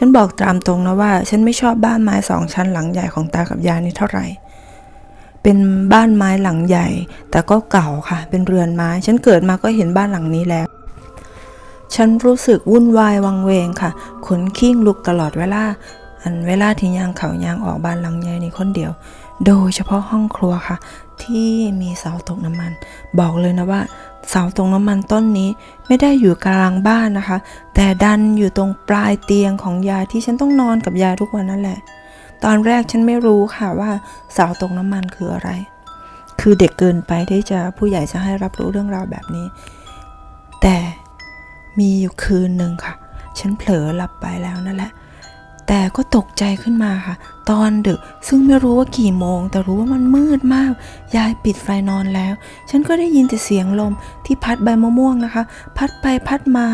ฉันบอกตามตรงนะว่า ฉันไม่ชอบบ้านไม้สองชั้นหลังใหญ่ของตากับยายนี่เท่าไหร่ เป็นบ้านไม้หลังใหญ่ แต่ก็เก่าค่ะ เป็นเรือนไม้ ฉันเกิดมาก็เห็นบ้านหลังนี้แล้ว ฉันรู้สึกวุ่นวายวังเวงค่ะ ขนขิ้งลุกตลอดเวลา อันเวลาที่ยางเขายางออกบ้านหลังใหญ่นี่คนเดียว โดยเฉพาะห้องครัวค่ะ ที่มีเสาตกน้ำมัน บอกเลยนะว่า เสาตกน้ำมันต้นนี้ไม่ได้อยู่กลางบ้านนะคะ แต่ดันอยู่ตรงปลายเตียงของยายที่ฉันต้องนอนกับยายทุกวันนั่นแหละ ตอนแรกฉันไม่รู้ค่ะว่าเสาตกน้ำมันคืออะไร คือเด็กเกินไปที่จะผู้ใหญ่จะให้รับรู้เรื่องราวแบบนี้ แต่มีอยู่คืนหนึ่งค่ะ ฉันเผลอหลับไปแล้วนั่นแหละ แต่ก็ตกใจขึ้นมาค่ะ ตอนดึกซึ่งไม่รู้ว่ากี่โมง แต่รู้ว่ามันมืดมาก ยายปิดไฟนอนแล้ว ฉันก็ได้ยินแต่เสียงลมที่พัดใบมะม่วงนะคะ พัดไปพัดมา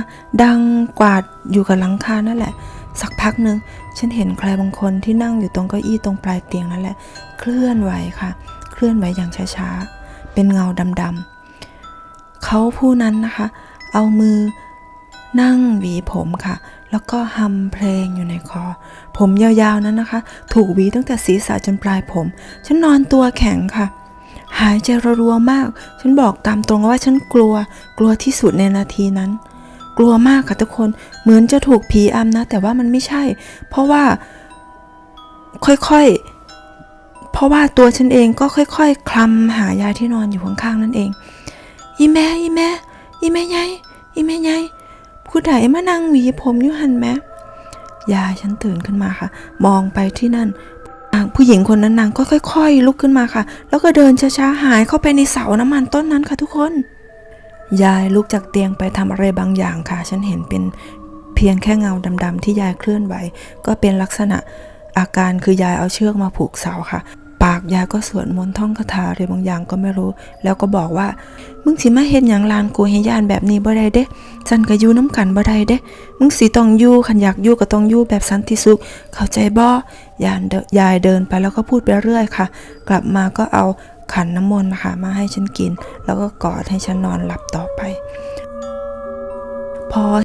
ดังกวาดอยู่กับหลังคานั่นแหละ สักพักหนึ่งฉันเห็นใครบางคนที่นั่งอยู่ตรงเก้าอี้ตรงปลายเตียงนั่นแหละ เคลื่อนไหวค่ะ เคลื่อนไหวอย่างช้าๆเป็นเงาดำๆเขาผู้นั้นนะคะ เอามือ นั่งหวีผมค่ะ แล้วก็ฮัมเพลงอยู่ในคอ ผมยาวๆนั้นนะคะ ถูกหวีตั้งแต่ศีรษะจนปลายผม ฉันนอนตัวแข็งค่ะ หายใจรัวๆมาก ฉันบอกตามตรงว่าฉันกลัว กลัวที่สุดในนาทีนั้น กลัวมากค่ะทุกคน เหมือนจะถูกผีอำนะ แต่ว่ามันไม่ใช่ เพราะว่าค่อยๆ เพราะว่าตัวฉันเองก็ค่อยๆคลำหายายที่นอนอยู่ข้างๆนั่นเอง อีแม่ อีแม่ อีแม่ใหญ่อีแม่ใหญ่ ใดมานั่งหวีผมอยู่หันแม่ยายฉันตื่นขึ้นมาค่ะ มองไปที่นั่น ผู้หญิงคนนั้นนางก็ค่อย ๆ ลุกขึ้นมาค่ะ แล้วก็เดินช้าๆหายเข้าไปในเสาน้ำมันต้นนั้นค่ะทุกคน ยายลุกจากเตียงไปทำอะไรบางอย่างค่ะ ฉันเห็นเป็นเพียงแค่เงาดำๆที่ยายเคลื่อนไหว ก็เป็นลักษณะอาการคือยายเอาเชือกมาผูกเสาค่ะากยายก็สวดมนต์ท่องคาถาอะไรบางอย่างก็ไม่รู้ แล้วก็บอกว่า มึงสิมาเฮ็ดหยังลานกูให้ยานแบบนี้บ่ได้เด้ฉันก็อยู่น้ำกันบ่ได้เด้ มึงสิต้องอยู่คันอยากอยู่ก็ต้องอยู่แบบสันติสุข เข้าใจบ่ยานเดยายเดินไปแล้วก็พูดไปเรื่อยค่ะ กลับมาก็เอาขันน้ำมนต์นะคะมาให้ฉันกิน แล้วก็กอดให้ฉันนอนหลับต่อไป พอ